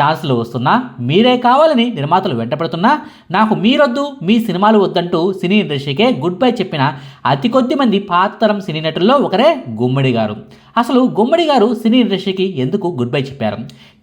ఛాన్సులు వస్తున్నా మీరే కావాలని నిర్మాతలు వెంటపడుతున్నా నాకు మీరొద్దు మీ సినిమాలు వద్దంటూ సినీ ఇండస్ట్రీకే గుడ్ బై చెప్పిన అతి కొద్ది మంది పాతతరం సినీ నటుల్లో ఒకరే గుమ్మడి గారు. అసలు గుమ్మడి గారు సినీ ఇండస్ట్రీకి ఎందుకు గుడ్ బై చెప్పారు?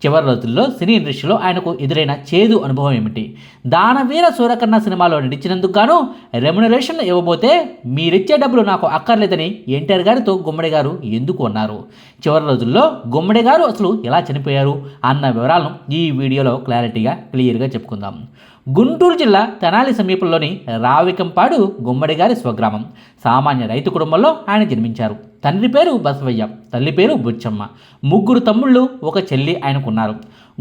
చివరి రోజుల్లో సినీ ఇండస్ట్రీలో ఆయనకు ఎదురైన చేదు అనుభవం ఏమిటి? దానవీర సూరకర్ణ సినిమాలో నటించినందుకు గాను రెమ్యునరేషన్ ఇవ్వబోతే మీరిచ్చే డబ్బులు నాకు అక్కర్లేదని ఎన్టీఆర్ గారితో గుమ్మడి గారు ఎందుకు అన్నారు? చివరి రోజుల్లో గుమ్మడి గారు అసలు ఎలా చనిపోయారు? అన్న వివరాలను ఈ వీడియోలో క్లారిటీగా క్లియర్గా చెప్పుకుందాం. గుంటూరు జిల్లా తెనాలి సమీపంలోని రావికంపాడు గుమ్మడి గారి స్వగ్రామం. సామాన్య రైతు కుటుంబంలో ఆయన జన్మించారు. తండ్రి పేరు బసవయ్య తల్లి పేరు బుచ్చమ్మ. ముగ్గురు తమ్ముళ్ళు ఒక చెల్లి ఆయనకున్నారు.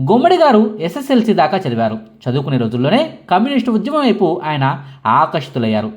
గుమ్మడి గారు ఎస్ఎస్ఎల్సి దాకా చదివారు. చదువుకునే రోజుల్లోనే కమ్యూనిస్టు ఉద్యమం వైపు ఆయన ఆకర్షితులయ్యారు.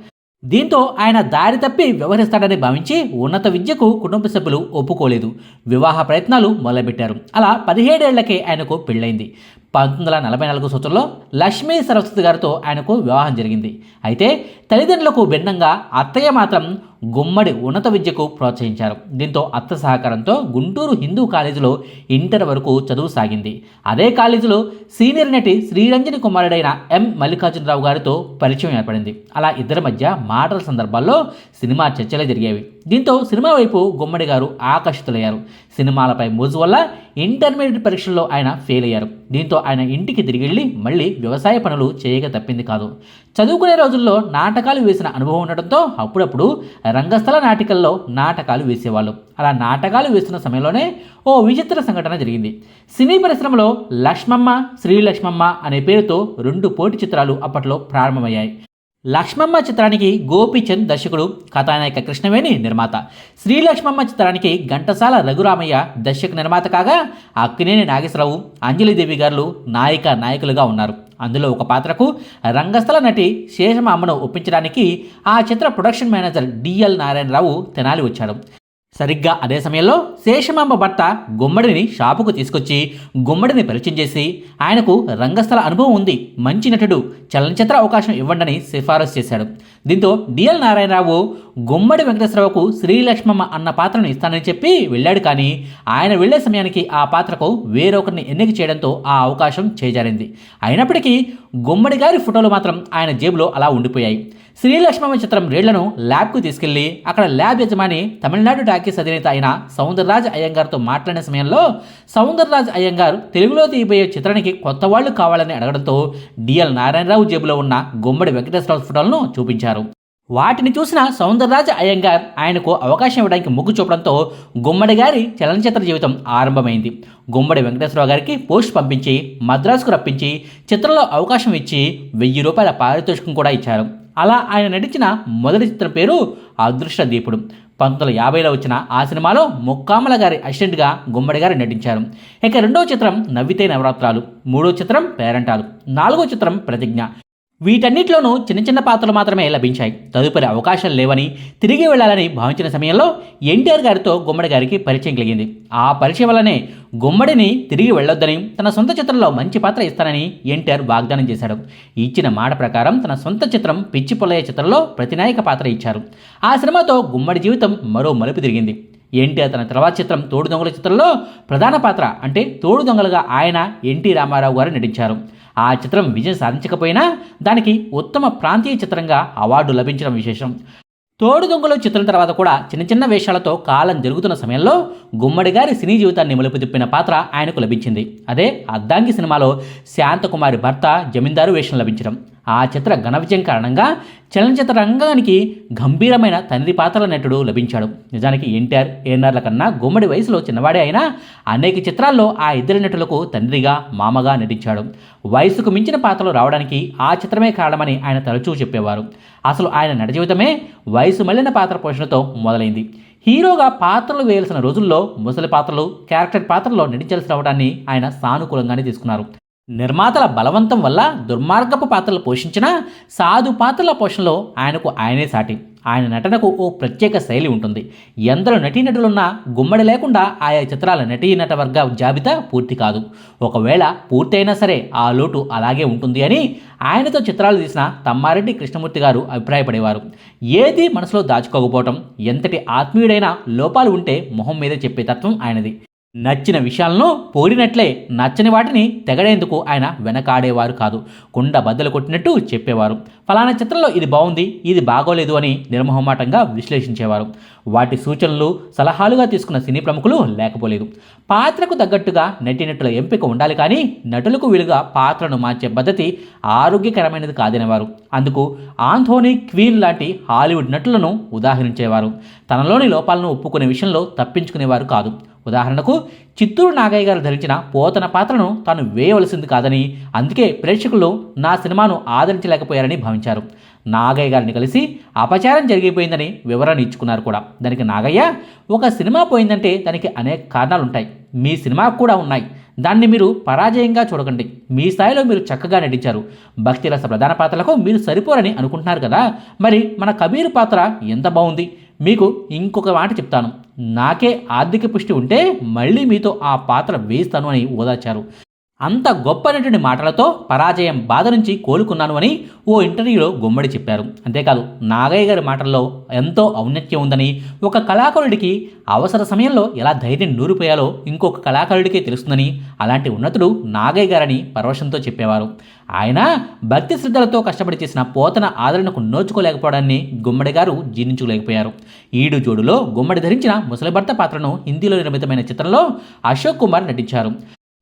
దీంతో ఆయన దారి తప్పి వ్యవహరిస్తాడని భావించి ఉన్నత విద్యకు కుటుంబ సభ్యులు ఒప్పుకోలేదు. వివాహ ప్రయత్నాలు మొదలుపెట్టారు. అలా పదిహేడేళ్ళకే ఆయనకు పెళ్ళైంది. పంతొమ్మిది వందల నలభై నాలుగు సంవత్సరంలో లక్ష్మీ సరస్వతి గారితో ఆయనకు వివాహం జరిగింది. అయితే తల్లిదండ్రులకు భిన్నంగా అత్తయ్య మాత్రం గుమ్మడి ఉన్నత విద్యకు ప్రోత్సహించారు. దీంతో అత్త సహకారంతో గుంటూరు హిందూ కాలేజీలో ఇంటర్ వరకు చదువు సాగింది. అదే కాలేజీలో సీనియర్ నటి శ్రీరంజని కుమారుడైన ఎం మల్లికార్జునరావు గారితో పరిచయం ఏర్పడింది. అలా ఇద్దరి మధ్య మాటల సందర్భాల్లో సినిమా చర్చలే జరిగేవి. దీంతో సినిమా వైపు గుమ్మడి గారు ఆకర్షితులయ్యారు. సినిమాలపై మోజు వల్ల ఇంటర్మీడియట్ పరీక్షల్లో ఆయన ఫెయిల్ అయ్యారు. దీంతో ఆయన ఇంటికి తిరిగి వెళ్ళి మళ్ళీ వ్యవసాయ పనులు చేయక తప్పింది కాదు. చదువుకునే రోజుల్లో నాటకాలు వేసిన అనుభవం ఉండడంతో అప్పుడప్పుడు రంగస్థల నాటికల్లో నాటకాలు వేసేవాళ్ళు. అలా నాటకాలు వేస్తున్న సమయంలోనే ఓ విచిత్ర సంఘటన జరిగింది. సినీ పరిశ్రమలో లక్ష్మమ్మ శ్రీలక్ష్మమ్మ అనే పేరుతో రెండు పోటీ చిత్రాలు అప్పట్లో ప్రారంభమయ్యాయి. లక్ష్మమ్మ చిత్రానికి గోపీచంద్ దర్శకుడు కథానాయక కృష్ణవేణి నిర్మాత. శ్రీలక్ష్మమ్మ చిత్రానికి ఘంటసాల రఘురామయ్య దర్శక నిర్మాత కాగా అక్కినేని నాగేశ్వరరావు అంజలిదేవి గారు నాయిక నాయకులుగా ఉన్నారు. అందులో ఒక పాత్రకు రంగస్థల నటి శేషమామ్మను ఒప్పించడానికి ఆ చిత్ర production manager DL Narayana Rao Tenali వచ్చాడు సరిగ్గా అదే సమయంలో శేషమాంబ భర్త గుమ్మడిని షాపుకు తీసుకొచ్చి గుమ్మడిని పరిచయం చేసి ఆయనకు రంగస్థల అనుభవం ఉంది మంచి నటుడు చలనచిత్ర అవకాశం ఇవ్వండని సిఫారసు చేశాడు. దీంతో డిఎల్ నారాయణరావు గుమ్మడి వెంకటేశ్వరరావుకు శ్రీలక్ష్మమ్మ అన్న పాత్రను ఇస్తానని చెప్పి వెళ్ళాడు కానీ ఆయన వెళ్ళే సమయానికి ఆ పాత్రకు వేరొకరిని ఎన్నిక చేయడంతో ఆ అవకాశం చేజారింది. అయినప్పటికీ గుమ్మడి గారి ఫోటోలు మాత్రం ఆయన జేబులో అలా ఉండిపోయాయి. శ్రీలక్ష్మమ్మ చిత్రం రేళ్ళను ల్యాబ్కు తీసుకెళ్ళి అక్కడ ల్యాబ్ యజమాని తమిళనాడు టాకీస్ అధినేత అయిన సౌందరరాజ్ అయ్యంగార్తో మాట్లాడిన సమయంలో సౌందరరాజ్ అయ్యంగారు తెలుగులో తీయబోయే చిత్రానికి కొత్త వాళ్ళు కావాలని అడగడంతో డిఎల్ నారాయణరావు జేబులో ఉన్న గుమ్మడి వెంకటేశ్వరరావు ఫోటోలను చూపించారు. వాటిని చూసిన సౌందరరాజ అయ్యంగార్ ఆయనకు అవకాశం ఇవ్వడానికి మొగ్గు చూపడంతో గుమ్మడి గారి చలనచిత్ర జీవితం ఆరంభమైంది. గుమ్మడి వెంకటేశ్వరరావు గారికి పోస్ట్ పంపించి మద్రాసుకు రప్పించి చిత్రంలో అవకాశం ఇచ్చి వెయ్యి రూపాయల పారితోషికం కూడా ఇచ్చారు. అలా ఆయన నటించిన మొదటి చిత్రం పేరు అదృష్ట దీపుడు. పంతొమ్మిది వందల యాభైలో వచ్చిన ఆ సినిమాలో ముక్కామల గారి అసిస్టెంట్గా గుమ్మడి గారు నటించారు. ఇక రెండో చిత్రం నవ్వితే నవరాత్రాలు మూడో చిత్రం పేరంటాలు నాలుగో చిత్రం ప్రతిజ్ఞ. వీటన్నిటిలోనూ చిన్న చిన్న పాత్రలు మాత్రమే లభించాయి. తదుపరి అవకాశాలు లేవని తిరిగి వెళ్ళాలని భావించిన సమయంలో ఎన్టీఆర్ గారితో గుమ్మడి గారికి పరిచయం కలిగింది. ఆ పరిచయం వల్లనే గుమ్మడిని తిరిగి వెళ్ళొద్దని తన సొంత చిత్రంలో మంచి పాత్ర ఇస్తానని ఎన్టీఆర్ వాగ్దానం చేశాడు. ఇచ్చిన మాట ప్రకారం తన సొంత చిత్రం పిచ్చి పొలయ్య చిత్రంలో ప్రతినాయక పాత్ర ఇచ్చారు. ఆ సినిమాతో గుమ్మడి జీవితం మరో మలుపు తిరిగింది. ఎన్టీఆర్ తన తర్వాత చిత్రం తోడు దొంగల చిత్రంలో ప్రధాన పాత్ర అంటే తోడు దొంగలుగా ఆయన ఎన్టీ రామారావు గారు నటించారు. ఆ చిత్రం విజయం సాధించకపోయినా దానికి ఉత్తమ ప్రాంతీయ చిత్రంగా అవార్డు లభించడం విశేషం. తోడు దొంగలో చిత్రం తర్వాత కూడా చిన్న చిన్న వేషాలతో కాలం జరుగుతున్న సమయంలో గుమ్మడి గారి సినీ జీవితాన్ని మలుపు తిప్పిన పాత్ర ఆయనకు లభించింది. అదే అద్దాంగి సినిమాలో శాంతకుమారి భర్త జమీందారు వేషం లభించడం. ఆ చిత్ర ఘన విజయం కారణంగా చలనచిత్ర రంగానికి గంభీరమైన తండ్రి పాత్రల నటుడు లభించాడు. నిజానికి ఎన్టీఆర్ ఏఎన్ఆర్ల కన్నా గుమ్మడి వయసులో చిన్నవాడే అయినా అనేక చిత్రాల్లో ఆ ఇద్దరి నటులకు తండ్రిగా మామగా నటించాడు. వయసుకు మించిన పాత్రలు రావడానికి ఆ చిత్రమే కారణమని ఆయన తరచూ చెప్పేవారు. అసలు ఆయన నట జీవితమే వయసు మళ్ళిన పాత్ర పోషణతో మొదలైంది. హీరోగా పాత్రలు వేయాల్సిన రోజుల్లో ముసలి పాత్రలు క్యారెక్టర్ పాత్రలో నటించాల్సి రావడాన్ని ఆయన సానుకూలంగానే తీసుకున్నారు. నిర్మాతల బలవంతం వల్ల దుర్మార్గపు పాత్రలు పోషించిన సాధు పాత్రల పోషణలో ఆయనకు ఆయనే సాటి. ఆయన నటనకు ఓ ప్రత్యేక శైలి ఉంటుంది. ఎందరో నటీనటులున్నా గుమ్మడి లేకుండా ఆయా చిత్రాల నటీనట వర్గ జాబితా పూర్తి కాదు. ఒకవేళ పూర్తయినా సరే ఆ లోటు అలాగే ఉంటుంది అని ఆయనతో చిత్రాలు తీసిన తమ్మారెడ్డి కృష్ణమూర్తి గారు అభిప్రాయపడేవారు. ఏది మనసులో దాచుకోకపోవటం ఎంతటి ఆత్మీయుడైన లోపాలు ఉంటే మొహం మీదే చెప్పే తత్వం ఆయనది. నచ్చిన విషయాలను పోడినట్లే నచ్చని వాటిని తెగడేందుకు ఆయన వెనకాడేవారు కాదు. కుండ బద్దలు కొట్టినట్టు చెప్పేవారు. ఫలానా చిత్రంలో ఇది బాగుంది ఇది బాగోలేదు అని నిర్మోహమాటంగా విశ్లేషించేవారు. వాటి సూచనలు సలహాలుగా తీసుకున్న సినీ ప్రముఖులు లేకపోలేదు. పాత్రకు తగ్గట్టుగా నటినటుల ఎంపిక ఉండాలి కానీ నటులకు వీలుగా పాత్రను మార్చే పద్ధతి ఆరోగ్యకరమైనది కాదనేవారు. అందుకు ఆంథోనీ క్వీన్ లాంటి హాలీవుడ్ నటులను ఉదాహరించేవారు. తనలోని లోపాలను ఒప్పుకునే విషయంలో తప్పించుకునేవారు కాదు. ఉదాహరణకు చిత్తూరు నాగయ్య గారు ధరించిన పోతన పాత్రను తాను వేయవలసింది కాదని అందుకే ప్రేక్షకులు నా సినిమాను ఆదరించలేకపోయారని భావించారు. నాగయ్య గారిని కలిసి అపచారం జరిగిపోయిందని వివరణ ఇచ్చుకున్నారు కూడా. దానికి నాగయ్య ఒక సినిమా పోయిందంటే దానికి అనేక కారణాలు ఉంటాయి మీ సినిమా కూడా ఉన్నాయి. దాన్ని మీరు పరాజయంగా చూడకండి. మీ స్థాయిలో మీరు చక్కగా నటించారు. భక్తి రస ప్రధాన పాత్రలకు మీరు సరిపోరని అనుకుంటున్నారు కదా? మరి మన కబీర్ పాత్ర ఎంత బాగుంది? మీకు ఇంకొక మాట చెప్తాను. నాకే ఆర్థిక పుష్టి ఉంటే మళ్ళీ మీతో ఆ పాత్ర వేయిస్తాను అని ఓదార్చారు. అంత గొప్ప నటుడి మాటలతో పరాజయం బాధ నుంచి కోలుకున్నాను అని ఓ ఇంటర్వ్యూలో గుమ్మడి చెప్పారు. అంతేకాదు నాగయ్య గారి మాటల్లో ఎంతో ఔన్నత్యం ఉందని ఒక కళాకారుడికి అవసర సమయంలో ఎలా ధైర్యం నూరిపోయాలో ఇంకొక కళాకారుడికే తెలుస్తుందని అలాంటి ఉన్నతుడు నాగయ్య గారని పరవశంతో చెప్పేవారు. ఆయన భక్తి శ్రద్ధలతో కష్టపడి చేసిన పోతన ఆదరణకు నోచుకోలేకపోవడాన్ని గుమ్మడి గారు జీర్ణించుకోలేకపోయారు. ఈడు జోడులో గుమ్మడి ధరించిన ముసలి భర్త పాత్రను హిందీలో నిర్మితమైన చిత్రంలో అశోక్ కుమార్ నటించారు.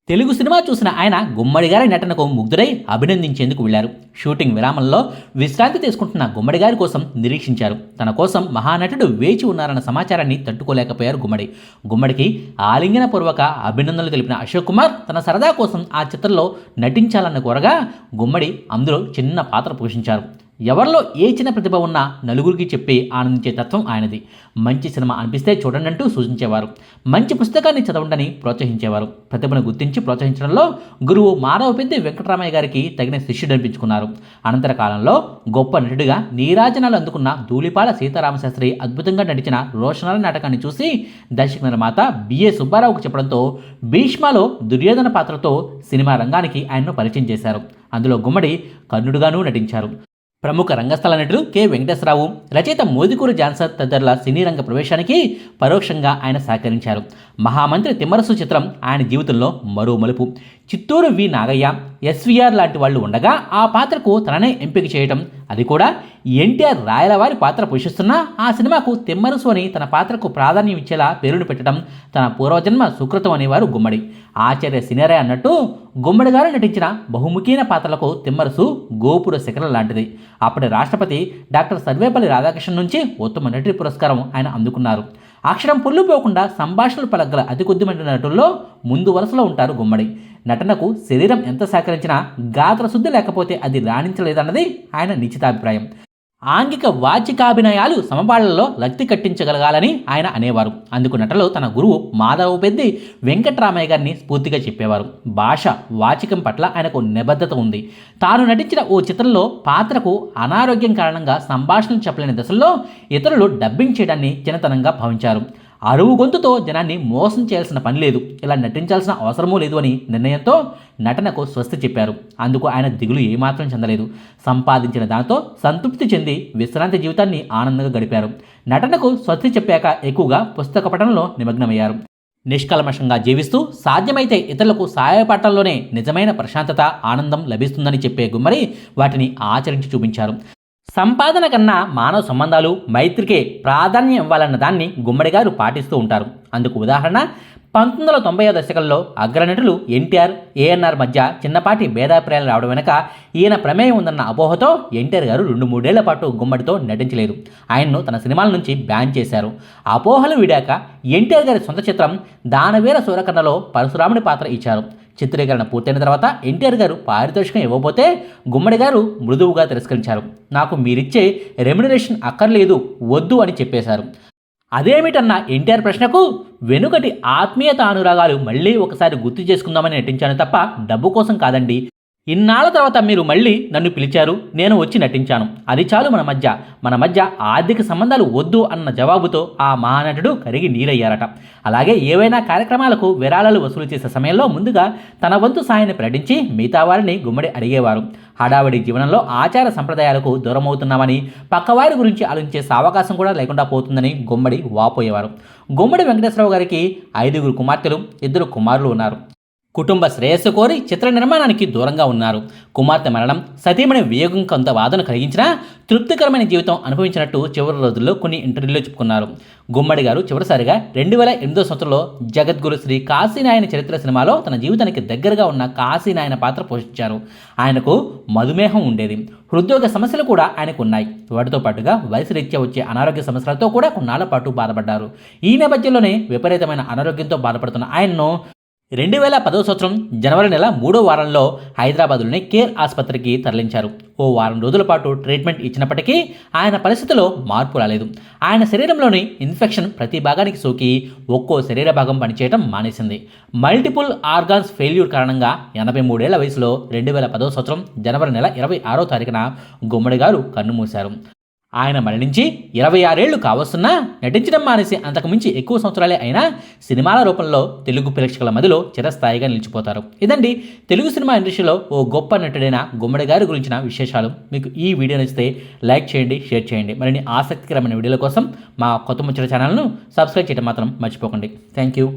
తెలుగు సినిమా చూసిన ఆయన గుమ్మడి గారి నటనకు ముగ్ధుడై అభినందించేందుకు వెళ్ళారు షూటింగ్ విరామంలో విశ్రాంతి తీసుకుంటున్న గుమ్మడి గారి కోసం నిరీక్షించారు. తన కోసం మహానటుడు వేచి ఉన్నారన్న సమాచారాన్ని తట్టుకోలేకపోయారు గుమ్మడి. గుమ్మడికి ఆలింగనపూర్వక అభినందనలు తెలిపిన అశోక్ కుమార్ తన సరదా కోసం ఆ చిత్రంలో నటించాలన్న కోరగా గుమ్మడి అందులో చిన్న పాత్ర పోషించారు. ఎవరిలో ఏ చిన్న ప్రతిభ ఉన్నా నలుగురికి చెప్పి ఆనందించే తత్వం ఆయనది. మంచి సినిమా అనిపిస్తే చూడండి అంటూ సూచించేవారు. మంచి పుస్తకాన్ని చదవండి ప్రోత్సహించేవారు. ప్రతిభను గుర్తించి ప్రోత్సహించడంలో గురువు మానవ పెద్ద వెంకటరామయ్య గారికి తగిన శిష్యుడు అనిపించుకున్నారు. అనంతర కాలంలో గొప్ప నటుడిగా నీరాజనాలు అందుకున్న ధూళిపాల సీతారామశాస్త్రి అద్భుతంగా నటించిన రోషనాల నాటకాన్ని చూసి దర్శక నిర్మాత బిఏ సుబ్బారావుకు చెప్పడంతో భీష్మలో దుర్యోధన పాత్రతో సినిమా రంగానికి ఆయన్ను పరిచయం చేశారు. అందులో గుమ్మడి కర్ణుడుగానూ నటించారు. ప్రముఖ రంగస్థల నటుడు కె. వెంకటేశ్వరరావు రచయిత మోదికూరు జాన్సన్ తదితరుల సినీ రంగ ప్రవేశానికి పరోక్షంగా ఆయన సహకరించారు. మహామంత్రి తిమ్మరసు చిత్రం ఆయన జీవితంలో మరో మలుపు. చిత్తూరు వి నాగయ్య ఎస్వీఆర్ లాంటి వాళ్ళు ఉండగా ఆ పాత్రకు తననే ఎంపిక చేయటం. అది కూడా ఎన్టీఆర్ రాయలవారి పాత్ర పోషిస్తున్నా ఆ సినిమాకు తిమ్మరసు అని తన పాత్రకు ప్రాధాన్యం ఇచ్చేలా పేరును పెట్టడం తన పూర్వజన్మ సుకృతం అనేవారు గుమ్మడి. ఆచార్య సినేరే అన్నట్టు గుమ్మడి గారు నటించిన బహుముఖీన పాత్రలకు తిమ్మరసు గోపుర శిఖరం లాంటిది. అప్పటి రాష్ట్రపతి డాక్టర్ సర్వేపల్లి రాధాకృష్ణన్ నుంచి ఉత్తమ నటి పురస్కారం ఆయన అందుకున్నారు. అక్షరం పొల్లుపోకుండా సంభాషణలు పలగల అతి కొద్దిమంది నటుల్లో ముందు వరుసలో ఉంటారు గుమ్మడి. నటనకు శరీరం ఎంత సహకరించినా గాత్ర శుద్ధి లేకపోతే అది రాణించలేదన్నది ఆయన నిశ్చితాభిప్రాయం. ఆంగిక వాచికాభినయాలు సమపాళ్ళలో లక్తి కట్టించగలగాలని ఆయన అనేవారు. అందుకు నటలో తన గురువు మాధవ పెద్ది వెంకట్రామయ్య గారిని స్ఫూర్తిగా చెప్పేవారు. భాష వాచికం పట్ల ఆయనకు నిబద్ధత ఉంది. తాను నటించిన ఓ చిత్రంలో పాత్రకు అనారోగ్యం కారణంగా సంభాషణలు చెప్పలేని దశల్లో ఇతరులు డబ్బింగ్ చేయడాన్ని చిన్నతనంగా భావించారు. అరువు గొంతుతో జనాన్ని మోసం చేయాల్సిన పని లేదు. ఇలా నటించాల్సిన అవసరమూ లేదు అని నిర్ణయంతో నటనకు స్వస్తి చెప్పారు. అందుకు ఆయన దిగులు ఏమాత్రం చెందలేదు. సంపాదించిన దాంతో సంతృప్తి చెంది విశ్రాంతి జీవితాన్ని ఆనందంగా గడిపారు. నటనకు స్వస్తి చెప్పాక ఎక్కువగా పుస్తక పఠనంలో నిమగ్నమయ్యారు. నిష్కల్మషంగా జీవిస్తూ సాధ్యమైతే ఇతరులకు సహాయపడటంలోనే నిజమైన ప్రశాంతత ఆనందం లభిస్తుందని చెప్పే గుమ్మరి వాటిని ఆచరించి చూపించారు. సంపాదన కన్నా మానవ సంబంధాలు మైత్రికే ప్రాధాన్యం ఇవ్వాలన్న దాన్ని గుమ్మడి గారు పాటిస్తూ ఉంటారు. అందుకు ఉదాహరణ పంతొమ్మిది వందల తొంభై దశకంలో అగ్రనటులు ఎన్టీఆర్ ఏఎన్ఆర్ మధ్య చిన్నపాటి భేదాభిప్రాయాలు రావడం వెనుక ఈయన ప్రమేయం ఉందన్న అపోహతో ఎన్టీఆర్ గారు రెండు మూడేళ్ళ పాటు గుమ్మడితో నటించలేదు ఆయన్ను తన సినిమాల నుంచి బ్యాన్ చేశారు. అపోహలు విడాక ఎన్టీఆర్ గారి సొంత చిత్రం దానవీర సూరకర్ణలో పరశురాముడి పాత్ర ఇచ్చారు. చిత్రీకరణ పూర్తయిన తర్వాత ఎన్టీఆర్ గారు పారితోషికం ఇవ్వబోతే గుమ్మడి గారు మృదువుగా తిరస్కరించారు. నాకు మీరిచ్చే రెమ్యునరేషన్ అక్కర్లేదు వద్దు అని చెప్పేశారు. అదేమిటన్న ఎన్టీఆర్ ప్రశ్నకు వెనుకటి ఆత్మీయత అనురాగాలు మళ్ళీ ఒకసారి గుర్తు చేసుకుందామని నటించాను తప్ప డబ్బు కోసం కాదండి. ఇన్నాళ్ళ తర్వాత మీరు మళ్ళీ నన్ను పిలిచారు నేను వచ్చి నటించాను. అది చాలు మన మధ్య. మన మధ్య ఆర్థిక సంబంధాలు వద్దు అన్న జవాబుతో ఆ మహానటుడు కరిగి నీరయ్యారట. అలాగే ఏవైనా కార్యక్రమాలకు విరాళాలు వసూలు చేసే సమయంలో ముందుగా తన వంతు సాయాన్ని ప్రకటించి మిగతా వారిని గుమ్మడి అడిగేవారు. హడావిడి జీవనంలో ఆచార సంప్రదాయాలకు దూరమవుతున్నామని పక్కవారి గురించి ఆలోచించే సావకాశం కూడా లేకుండా పోతుందని గుమ్మడి వాపోయేవారు. గుమ్మడి వెంకటేశ్వరరావు గారికి ఐదుగురు కుమార్తెలు ఇద్దరు కుమారులు ఉన్నారు. కుటుంబ శ్రేయస్సు కోరి చిత్ర నిర్మాణానికి దూరంగా ఉన్నారు. కుమార్తె మరణం సతీమణి వియోగం కొంత వాదన కలిగించినా తృప్తికరమైన జీవితం అనుభవించినట్టు చివరి రోజుల్లో కొన్ని ఇంటర్వ్యూలో చెప్పుకున్నారు. గుమ్మడి గారు చివరిసారిగా రెండు వేల ఎనిమిదో సంవత్సరంలో జగద్గురు శ్రీ కాశీనాయన చరిత్ర సినిమాలో తన జీవితానికి దగ్గరగా ఉన్న కాశీనాయన పాత్ర పోషించారు. ఆయనకు మధుమేహం ఉండేది. హృద్రోగ సమస్యలు కూడా ఆయనకు ఉన్నాయి. వాటితో పాటుగా వయసు రీత్యా వచ్చే అనారోగ్య సమస్యలతో కూడా కొన్నాళ్ళ పాటు బాధపడ్డారు. ఈ నేపథ్యంలోనే విపరీతమైన అనారోగ్యంతో బాధపడుతున్న ఆయన్ను రెండు వేల పదో సంవత్సరం జనవరి నెల మూడో వారంలో హైదరాబాద్లోని కేర్ ఆసుపత్రికి తరలించారు. ఓ వారం రోజుల పాటు ట్రీట్మెంట్ ఇచ్చినప్పటికీ ఆయన పరిస్థితిలో మార్పు రాలేదు. ఆయన శరీరంలోని ఇన్ఫెక్షన్ ప్రతి భాగానికి సోకి ఒక్కో శరీర భాగం పనిచేయడం మానేసింది. మల్టిపుల్ ఆర్గాన్స్ ఫెయిల్యూర్ కారణంగా ఎనభై మూడేళ్ళ వయసులో రెండు వేల పదో సంవత్సరం జనవరి నెల ఇరవై ఆరో తారీఖున గుమ్మడి గారు కన్నుమూశారు ఆయన మరణించి ఇరవై ఆరేళ్ళు కావస్తున్నా నటించడం మానేసి అంతకుమించి ఎక్కువ సంవత్సరాలే అయినా సినిమాల రూపంలో తెలుగు ప్రేక్షకుల మధ్యలో చిరస్థాయిగా నిలిచిపోతారు. ఇదండి తెలుగు సినిమా ఇండస్ట్రీలో ఓ గొప్ప నటుడైన గుమ్మడి గారి గురించిన విశేషాలు. మీకు ఈ వీడియో నచ్చితే లైక్ చేయండి షేర్ చేయండి. మరిన్ని ఆసక్తికరమైన వీడియోల కోసం మా కొత్త ముచ్చట ఛానల్ను సబ్స్క్రైబ్ చేయడం మాత్రం మర్చిపోకండి. Thank you.